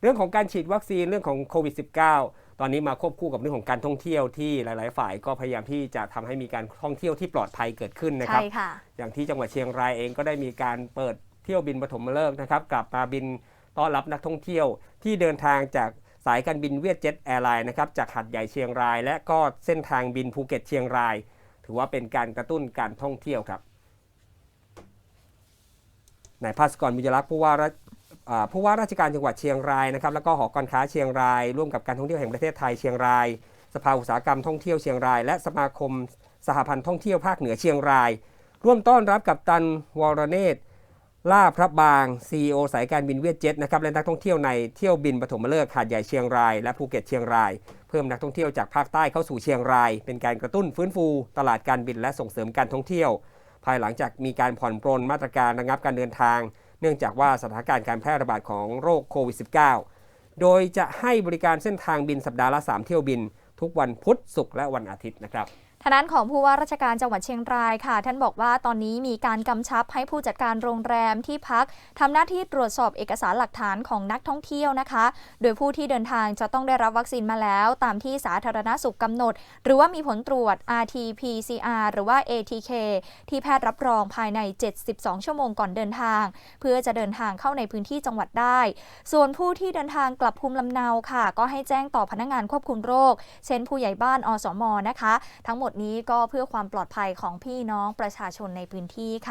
เรื่องของการฉีดวัคซีนเรื่องของโควิด -19 ตอนนี้มาควบคู่กับเรื่องของการท่องเที่ยวที่หลาย ๆ ฝ่ายก็พยายามที่จะทำให้มีการท่องเที่ยวที่ปลอดภัยเกิดขึ้นนะคใช่รับค่ะอย่างที่จังหวัดเชียงรายเองก็ได้มีการเปิดเที่ยวบินปฐมฤกษ์นะครับกลับมาบินต้อนรับนักท่องเที่ยวที่เดินทางจากสายการบินเวียดเจ็ตแอร์ไลน์นะครับจากหัดใหญ่เชียงราย และก็เส้นทางบินภูเก็ตเชียงราย ถือว่าเป็นการกระตุ้นการท่องเที่ยวครับนายภาสกรมิจรักษ์ผู้ว่าราชอ่า ผู้ว่าราชการจังหวัดเชียงรายนะครับแล้วก็หอการค้าเชียงราย ร่วมกับการท่องเที่ยวแห่งประเทศไทยเชียงราย สภาอุตสาหกรรมท่องเที่ยวเชียงราย และสมาคมสหพันธ์ท่องเที่ยวภาคเหนือเชียงราย ร่วมต้อนรับกับตันวรเนตรล่าพระบาง CEO สายการบินเวียดเจ็ตนะครับและนักท่องเที่ยวในเที่ยวบินปฐมฤกษ์หาดใหญ่เชียงราย และภูเก็ตเชียงราย เพิ่มนักท่องเที่ยวจากภาคใต้เข้าสู่เชียงราย เป็นการกระตุ้นฟื้นฟู ตลาดการบินและส่งเสริมการท่องเที่ยว ภายหลังจากมีการผ่อนปรนมาตรการระงับการเดินทาง เนื่องจากว่าสถานการณ์การแพร่ระบาดของโรคโควิด -19 โดยจะให้บริการเส้นทางบินสัปดาห์ละ 3 เที่ยวบิน ทุกวันพุธศุกร์และวันอาทิตย์นะครับ ทางด้านของผู้ว่าราชการจังหวัดเชียงรายค่ะ ท่านบอกว่าตอนนี้มีการกำชับให้ผู้จัดการโรงแรมที่พักทำหน้าที่ตรวจสอบเอกสารหลักฐานของนักท่องเที่ยวนะคะ โดยผู้ที่เดินทางจะต้องได้รับวัคซีนมาแล้ว ตามที่สาธารณสุขกำหนด หรือว่ามีผลตรวจ RT-PCR หรือว่า ATK ที่แพทย์รับรองภายใน 72 ชั่วโมงก่อนเดินทาง เพื่อจะเดินทางเข้าในพื้นที่จังหวัดได้ ส่วนผู้ที่เดินทางกลับภูมิลำเนาค่ะ ก็ให้แจ้งต่อพนักงานควบคุมโรค เช่น ผู้ใหญ่บ้านอสมนะคะ ทั้งหมดงหมดนี้ก็เพื่อความปลอดภัยของพี่น้องประชาชนในพื้นที่ค่ะ